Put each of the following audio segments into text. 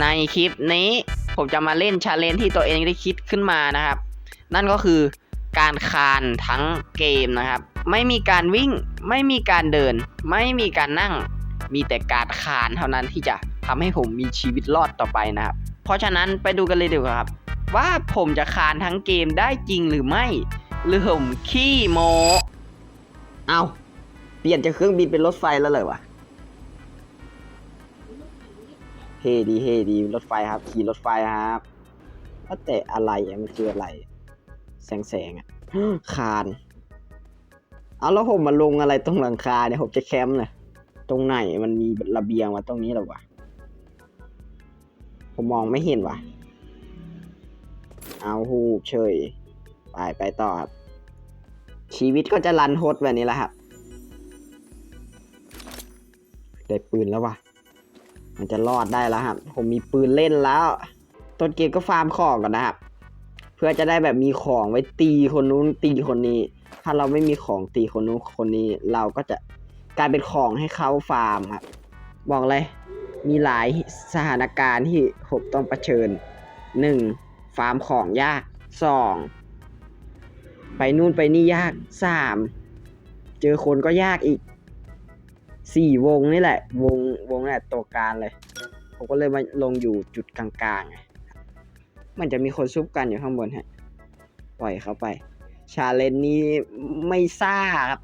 ในคลิปนี้ผมจะมาเล่นชาเลนจ์ที่ตัวเองได้คิดขึ้นมานะครับ นั่นก็คือการคานทั้งเกมนะครับ ไม่มีการวิ่งไม่มีการเดิน ไม่มีการนั่ง มีแต่การคานเท่านั้นที่จะทำให้ผมมีชีวิตรอดต่อไปนะครับ เพราะฉะนั้นไปดูกันเลยดีกว่าครับ ว่าผมจะคานทั้งเกมได้จริงหรือไม่ หรือผมขี้โมเอาเปลี่ยนจากเครื่องบินเป็นรถไฟแล้วเลยวะ เฮดีเฮดีรถไฟครับ ขี่รถไฟครับว่าแต่อะไรอะมันคืออะไร แสงแสงอะคานเอาแล้วผมมาลงอะไรตรงหลังคาเนี่ยผมจะแคมป์เลยตรงไหนมันมีระเบียงมาตรงนี้หรอวะผมมองไม่เห็นวะเอาหูเฉยไปไปต่อครับ ชีวิตก็จะรันทดแบบนี้แหละครับ ได้ปืนแล้ววะ มันจะรอดได้แล้วครับ ผมมีปืนเล่นแล้ว ต้นเกมก็ฟาร์มของก่อนนะครับ เพื่อจะได้แบบมีของไว้ตีคนนู้นตีคนนี้ ถ้าเราไม่มีของตีคนนู้นคนนี้ เราก็จะกลายเป็นของให้เขาฟาร์มครับ บอกเลย มีหลายสถานการณ์ที่ผมต้องเผชิญหนึ่งฟาร์มของยากสองไปนู่นไปนี่ยากสามเจอคนก็ยากอีก สี่วงนี่แหละ วงวงนี่แหละตัวการเลย ผมก็เลยมาลงอยู่จุดกลางๆไงมันจะมีคนซุบกันอยู่ข้างบนฮะ ปล่อยเขาไป ชาเลนจ์นี้ไม่ซ่าครับ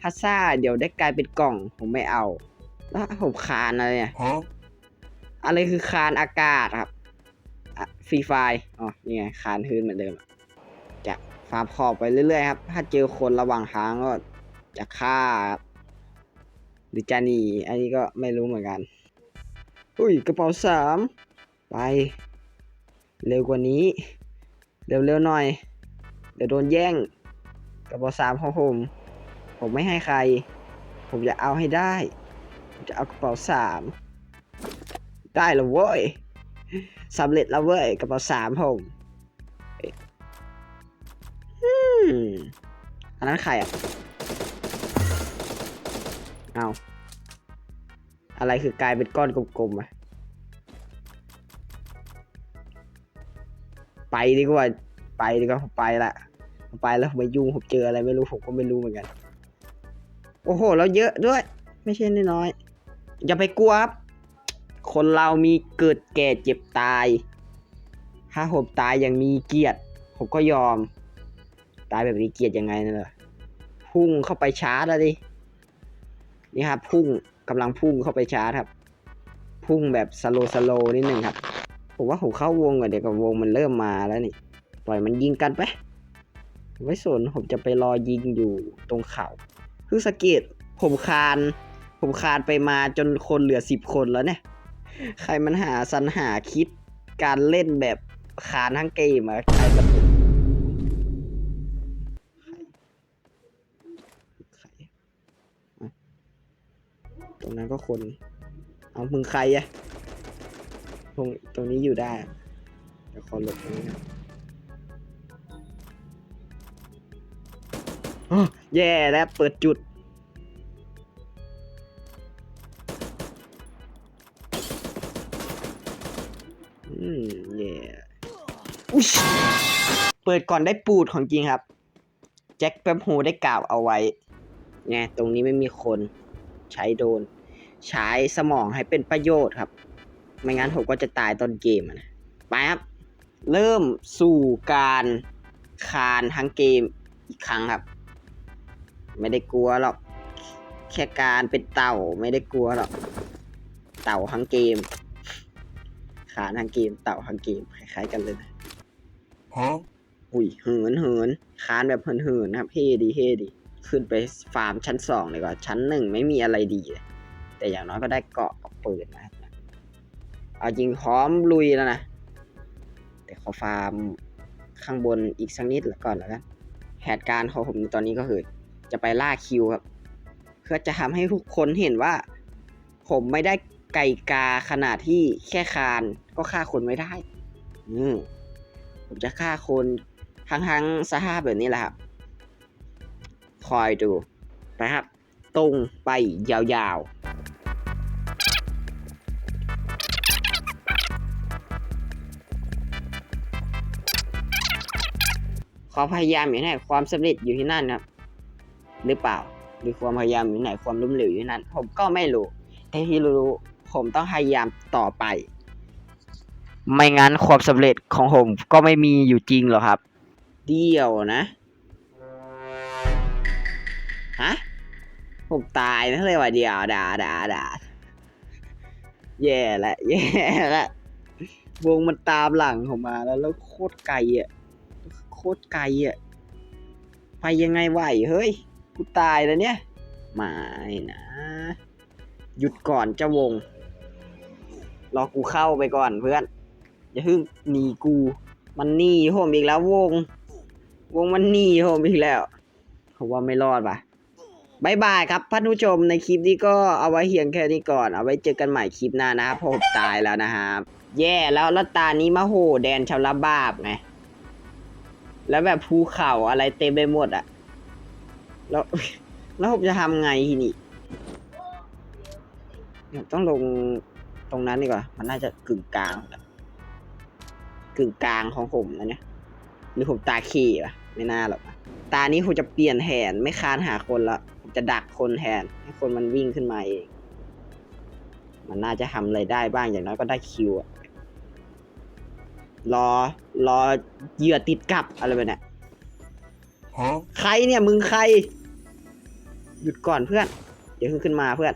ถ้าซ่าเดี๋ยวได้กลายเป็นกล่องผมไม่เอา แล้วผมคานอะไรเนี่ย Huh? อะไรคือคานอากาศครับฟรีไฟอ๋อ นี่ไง คานพื้นเหมือนเดิม จะฟาร์มขอบไปเรื่อยๆครับ ถ้าเจอคนระหว่างทางก็จะฆ่าครับห รือจะหนีอันนี้ก็ไม่รู้เหมือนกัน อุ้ยกระเป๋าสามไป เร็วกว่านี้ เร็วๆหน่อย เดี๋ยวโดนแย่ง กระเป๋าสามของผม ผมไม่ให้ใคร ผมจะเอาให้ได้จะเอากระเป๋าสามได้แล้วเว้ยสำเร็จแล้วเว้ยกระเป๋าสามผมอันนั้นใครอะ เอา อะไรคือกลายเป็นก้อนกลมๆอะไปดีกว่าไปดีกว่าผมไปละผมไปแล้วผมไม่ยุ่งผมเจออะไรไม่รู้ผมก็ไม่รู้เหมือนกัน โอ้โหแล้วเยอะด้วย ไม่ใช่น้อยอย่าไปกลัวครับ คนเรามีเกิดแก่เจ็บตาย ถ้าผมตายอย่างมีเกียรติ ผมก็ยอม ตายแบบมีเกียรติยังไงนั่นเหรอพุ่งเข้าไปชาร์จแล้วดิ นี่ครับพุ่ง กำลังพุ่งเข้าไปชาร์จครับ พุ่งแบบสโลสโลนิดหนึ่งครับ ผมว่าผมเข้าวงก่อนเดี๋ยวกับวงมันเริ่มมาแล้วนี่ ปล่อยมันยิงกันไปผมไม่สนผมจะไปรอยิงอยู่ตรงเขาเพิ่งสเก็ดผมคาน ผมคานไปมาจนคนเหลือสิบคนแล้วเนี่ย ใครมันหาสรรหาคิดการเล่นแบบคานทั้งเกมอะใครมันใครอะต รงนั้นก็คน เอามึงใครอะตรงตรงนี้อยู่ได้อะเดี๋ยวขอหลบตรงนี้ครับอ้แย่แล้วเปิดจุด อืมเย่อุ๊ยเปิดก่อนได้ปูดของจริงครับ แจ็คแป๊บโฮได้กล่าวเอาไว้ไงตรงนี้ไม่มีคนใช้โดน ใช้สมองให้เป็นประโยชน์ครับ ไม่งั้นผมก็จะตายตอนเกมอะนะไปครับ เริ่มสู่การคานทั้งเกมอีกครั้งครับ ไม่ได้กลัวหรอกแค่การเป็นเต่าไม่ได้กลัวหรอกเต่าทั้งเกม ขาทางเกม เต่าทางเกมคล้ายๆกันเลยนะ Huh? อุ้ยเหินเหินคานแบบเหินเหินนะครับเฮดีเฮดี ขึ้นไปฟาร์มชั้นสองเลยก่อนชั้นหนึ่งไม่มีอะไรดีเลย แต่อย่างน้อยก็ได้เกาะกับปืนนะเอาจริงพร้อมลุยแล้วนะ แต่ขอฟาร์มข้างบนอีกสักนิดละก่อนแล้วกันแผนการณ์ของผมตอนนี้ก็คือ จะไปล่าคิวครับ เพื่อจะทำให้ทุกคนเห็นว่า ผมไม่ได้ไก่กาขนาดที่แค่คานก็ฆ่าคนไม่ได้ อืมผมจะฆ่าคนทั้งทั้งสภาพแบบนี้แหละครับ คอยดูนะครับ ตรงไปยาวๆ ความพยายามอยู่ไหนความสำเร็จอยู่ที่นั่นครับ หรือเปล่า หรือความพยายามอยู่ไหนความล้มเหลวอยู่ที่นั่น ผมก็ไม่รู้ แต่ที่รู้ผมต้องพยายามต่อไป ไม่งั้นความสำเร็จของผมก็ไม่มีอยู่จริงหรอกครับ เดียวนะฮะผมตายนะเลยว่าเดียวด่าด่าด่าแย่ละแย่ละวงมันตามหลังผมมาแล้วแล้วโคตรไกลอะ ตรไกลอะ ไปยังไงไหวเฮ้ย กูตายแล้วเนี่ย ไม่นะ หยุดก่อนเจ้าวง รอกูเข้าไปก่อนเพื่อน อย่าเพิ่งหนีกู มันหนีผมอีกแล้ววง วงมันหนีผมอีกแล้วผมว่าไม่รอดป่ะบายบายครับท่านผู้ชมในคลิปนี้ก็เอาไว้เพียงแค่นี้ก่อน เอาไว้เจอกันใหม่คลิปหน้านะครับผมตายแล้วนะครับ แย่แล้วแล้วตานี้มาโหแดนชาวละบาปไง แล้วแบบภูเขาอะไรเต็มไปหมดอะแล้วแล้วผมจะทำไงทีนี้เนี่ต้องลงตรงนั้นดีกว่า มันน่าจะกึ่งกลางกึ่งกลางของผมนะเนี่ยหรือผมตาขี่ปะไม่น่าหรอกนะตานี้ผมจะเปลี่ยนแผนไม่คานหาคนละผมจะดักคนแทนให้คนมันวิ่งขึ้นมาเองมันน่าจะทำอะไรได้บ้างอย่างน้อยก็ได้คิวอะ รอรอเหยื่อติดกับอะไรแบบเนี้ย Huh? ใครเนี่ยมึงใคร หยุดก่อนเพื่อน เดี๋ยวขึ้นขึ้นมาเพื่อน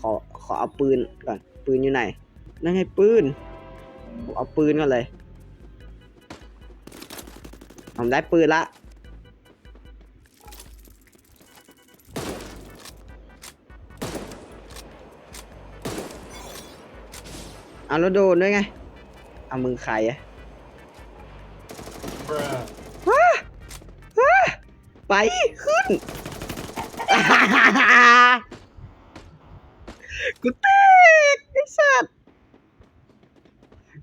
ขอขอเอาปืนก่อน ปืนอยู่ไหน นั่นไงปืนผมเอาปืนก่อนเลย ผมได้ปืนละ เอาแล้วโดนด้วยไง เอามึงใครอะ Bruh. ไปขึ้น กูเตกไอ้สัตว์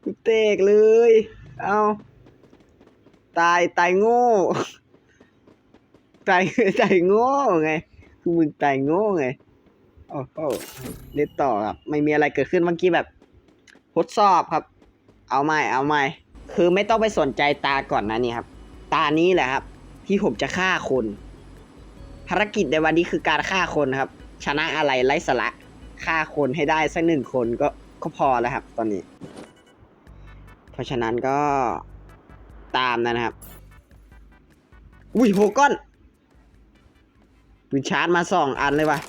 กูเตกเลย เอาตายตายโง่ ตายตายโง่ไง คือมึงตายโง่ไง โอ้โหเล่นต่อครับ ไม่มีอะไรเกิดขึ้นเมื่อกี้แบบทดสอบครับ เอาใหม่เอาใหม่ คือไม่ต้องไปสนใจตาก่อนนะนี่ครับ ตานี้แหละครับ ที่ผมจะฆ่าคน ภารกิจในวันนี้คือการฆ่าคนครับ ชนะอะไรไร้สาระฆ่าคนให้ได้สักหนึ่งคนก็ก็พอแล้วครับ ตอนนี้ เพราะฉะนั้นก็ตามนะครับ อุ้ยโฮก้อนปืนชาร์จมาสองอันเลยวะ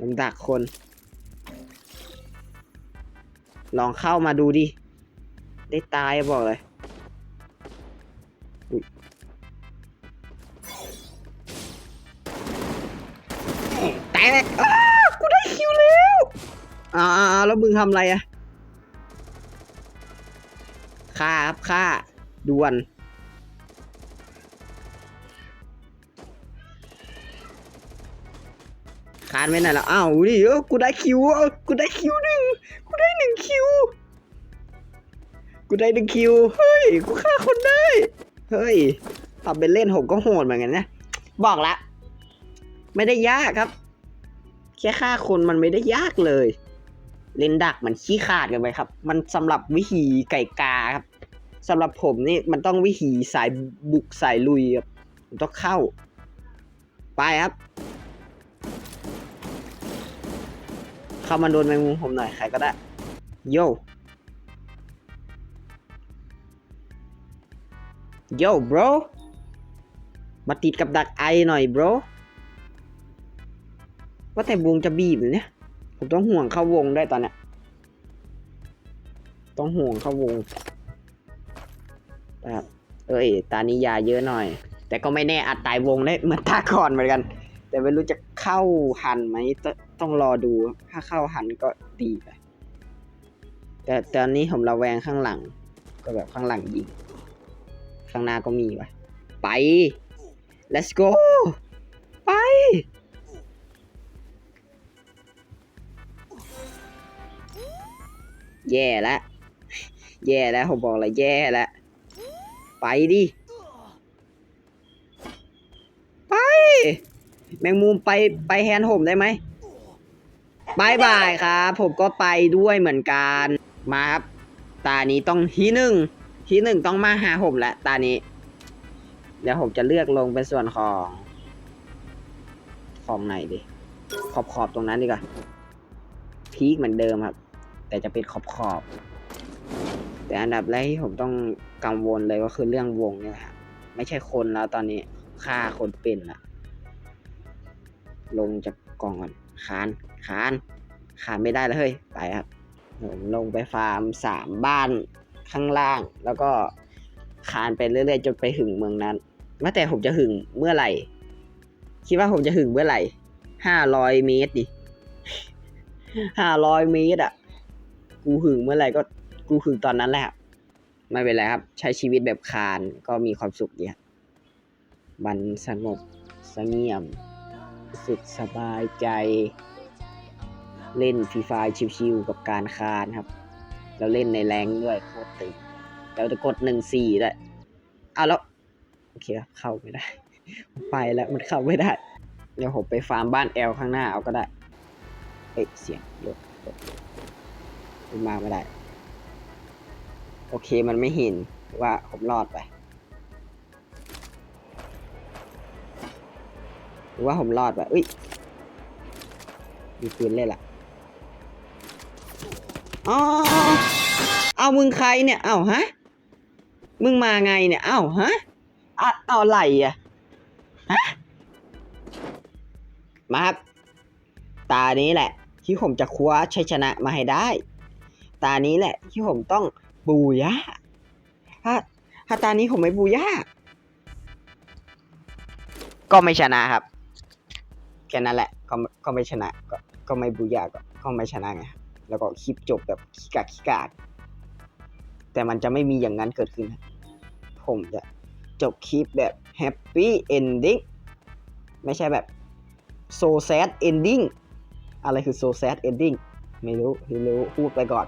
ยังดักคน ลองเข้ามาดูดิ ได้ตายบอกเลยอุ๊ยตายเลยอ้ากูได้คิวแล้วอ่าแล้วมึงทำอะไรอะฆ่าครับฆ่าด่วนคานไปไหนแล้วอ้าวดิเออกูได้คิวกูได้คิวหนึ่งกูได้หนึ่ง กูได้หนึ่งคิว เฮ้ย กูฆ่าคนได้ เฮ้ยทำเป็นเล่นผมก็โหดเหมือนกันนะ บอกละ ไม่ได้ยากครับ แค่ฆ่าคนมันไม่ได้ยากเลย เล่นดักมันขี้ขาดกันไปครับ มันสำหรับวิธีไก่กาครับสำหรับผมนี่มันต้องวิธีสายบุกสายลุยครับต้องเข้า ไปครับ เข้ามาโดนแมงมุมผมหน่อยใครก็ได้ โย โย่ bro มาติดกับดักไอหน่อย bro ว่าแต่วงจะบีบเนี่ย ผมต้องห่วงเข้าวงได้ตอนเนี้ย ต้องห่วงเข้าวงแบบเอ้ย ตานี้ยาเยอะหน่อย แต่ก็ไม่แน่อาจตายวงได้เหมือนตาก่อนเหมือนกัน แต่ไม่รู้จะเข้าหันไหมตต้องรอดู ถ้าเข้าหันก็ดีไป แต่ตอนนี้ผมระแวงข้างหลัง ก็แบบข้างหลังยิง ข้างหน้าก็มีวะไป let's go ไป แย่แล้วแย่แล้วผมบอกเลยแย่แล้วไปดิ ไป แมงมุมไปไปแฮนด์ผมได้ไหมบายบายครับ ผมก็ไปด้วยเหมือนกัน มาครับ ตานี้ต้องทีหนึ่ง ที่หนึ่งต้องมาหาผมแล้วตานี้ เดี๋ยวผมจะเลือกลงเป็นส่วนของ ของไหนดีขอบขอบตรงนั้นดีกว่าพีคเหมือนเดิมครับ แต่จะเป็นขอบขอบแต่อันดับแรกที่ผมต้องกังวลเลยก็คือเรื่องวงเนี่ยครับไม่ใช่คนแล้วตอนนี้ฆ่าคนเป็นละลงจากกล่องก่อนคานคานคานไม่ได้แล้วเฮ้ยไปครับผมลงไปฟาร์มสามบ้าน ข้างล่าง แล้วก็คานไปเรื่อยๆจนไปถึงเมืองนั้นว่าแต่ผมจะหึงเมื่อไหร่ คิดว่าผมจะหึงเมื่อไหร่ห้าร้อยเมตรดิห้าร้อยเมตรอะ กูหึงเมื่อไหร่ก็กูหึงตอนนั้นแหละครับไม่เป็นไรครับ ใช้ชีวิตแบบคานก็มีความสุขดีครับมันสงบสงเงียมสึกสบายใจ เล่นฟรีไฟชิวๆกับการคานครับ แล้วเล่นในแรงด้วยโคตรตึงแล้วจะกดหนึ่งสี่ด้วยเอาแล้วโอเคเข้าไม่ได้ ไปแล้วมันเข้าไม่ได้ เดี๋ยวผมไปฟาร์มบ้านแอลข้างหน้าเอาก็ได้ เอ้ยเสียงรถรถมันมาไม่ได้ โอเคมันไม่เห็นว่าผมรอดไปหรือว่าผมรอดไปอุ้ยมีปืนเล่นละ อ๋อเอามึงใครเนี่ยเอ้าฮะ มึงมาไงเนี่ยเอ้าฮะอะเอาอะไรอะฮะมาครับ ตานี้แหละ ที่ผมจะคว้าชัยชนะมาให้ได้ ตานี้แหละ ที่ผมต้องบูย่าถ้าถ้าตานี้ผมไม่บูย่าก็ไม่ชนะครับแค่นั้นแหละก็ก็ไม่ชนะก็ก็ไม่บูย่าก็ก็ไม่ชนะไง แล้วก็คลิปจบแบบขี้กากขี้กากแต่มันจะไม่มีอย่างนั้นเกิดขึ้น ผมจะจบคลิปแบบแฮปปี้เอนดิ้งไม่ใช่แบบโซแซดเอนดิ้งอะไรคือโซแซดเอนดิ้งไม่รู้ไม่รู้พูดไปก่อน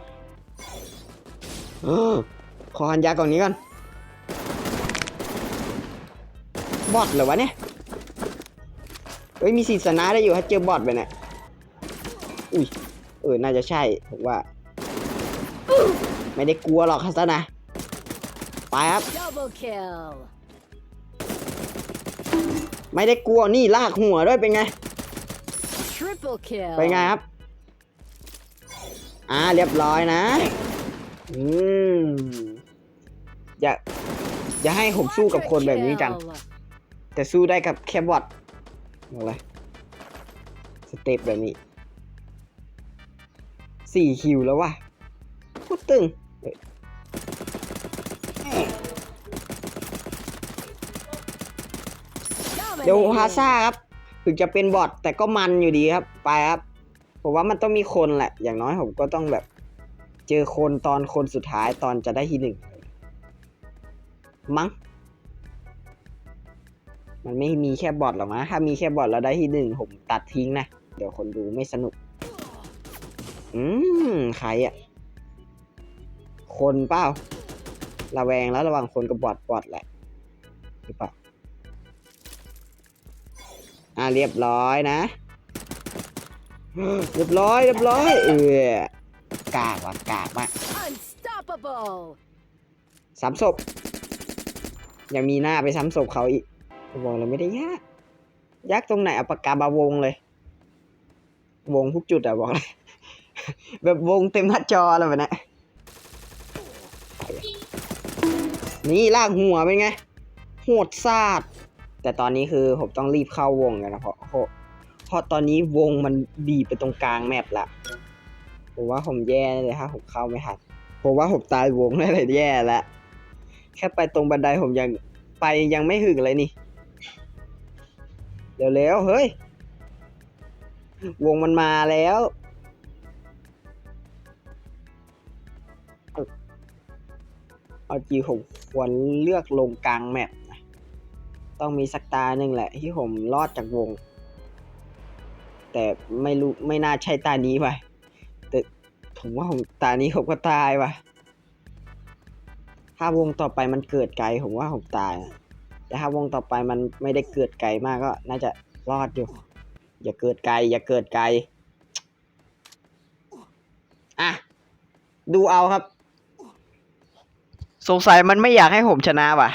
ออขอหันยาก่องนี้ก่อนบอทเหรอวะเนี่ยเฮ้ยมีสิทธิ์ชนะได้อยู่ถ้าเจอบอทไปเนี่ยอุ้ย เออ น่าจะใช่ ผมว่า ไม่ได้กลัวหรอกคัสนะ ไปครับ Double kill. ไม่ได้กลัว นี่ลากหัวด้วยเป็นไง Triple kill. เป็นไงครับ อ่า เรียบร้อยนะ อืม อย่า อย่าให้ผมสู้กับคนแบบนี้จัง Quadra kill. แต่สู้ได้กับแค่บอทบอกเลยสเต็ปแบบนี้ สี่คิวแล้วว่ะพูดตึงเฮ้ยเดี๋ยวฮาซ่าครับ ถึงจะเป็นบอทแต่ก็มันอยู่ดีครับ ไปครับ ผมว่ามันต้องมีคนแหละ อย่างน้อยผมก็ต้องแบบ เจอคนตอนคนสุดท้ายตอนจะได้ที่หนึ่งมั้งมันไม่มีแค่บอทหรอกนะถ้ามีแค่บอทแล้วได้ที่หนึ่งผมตัดทิ้งนะ เดี๋ยวคนดูไม่สนุก อืมใครอะคนเปล่าระแวงแล้วระหว่างคนกับบอทบอทแหละหรือเปล่าอ่าเรียบร้อยนะ เรียบร้อย เรียบร้อย เออกากว่ะกากมาก Unstoppable. ซ้ำศพยังมีหน้าไปซ้ำศพเขาอีกบอกเลยไม่ได้ยากยากตรงไหนเอาปากกามาวงเลย วงทุกจุดอะบอกเลย แบบวงเต็มหน้าจอเลยแบบนี้นี่ลากหัวเป็นไง โหดซาด แต่ตอนนี้คือผมต้องรีบเข้าวงกันนะเพราะเพราะตอนนี้วงมันบีบไปตรงกลางแมปละผมว่าผมแย่เลยถ้าผมเข้าไม่ทันผมว่าผมตายวงได้เลยแย่แล้วแค่ไปตรงบันไดผมยังไปยังไม่ถึงเลยนี่เร็วๆเฮ้ย วงมันมาแล้ว เอาจีผมควรเลือกลงกลางแมปต้องมีสักตาหนึ่งแหละ ที่ผมรอดจากวง แต่ไม่รู้ไม่น่าใช่ตานี้ไปแต่ผมว่าผมตานี้ผมก็ตายว่ะ ถ้าวงต่อไปมันเกิดไกลผมว่าผมตายแต่ถ้าวงต่อไปมันไม่ได้เกิดไกลมากก็ น่าจะรอดอยู่ อย่าเกิดไกล อย่าเกิดไกล อะ ดูเอาครับ สงสัยมันไม่อยากให้ผมชนะว่ะ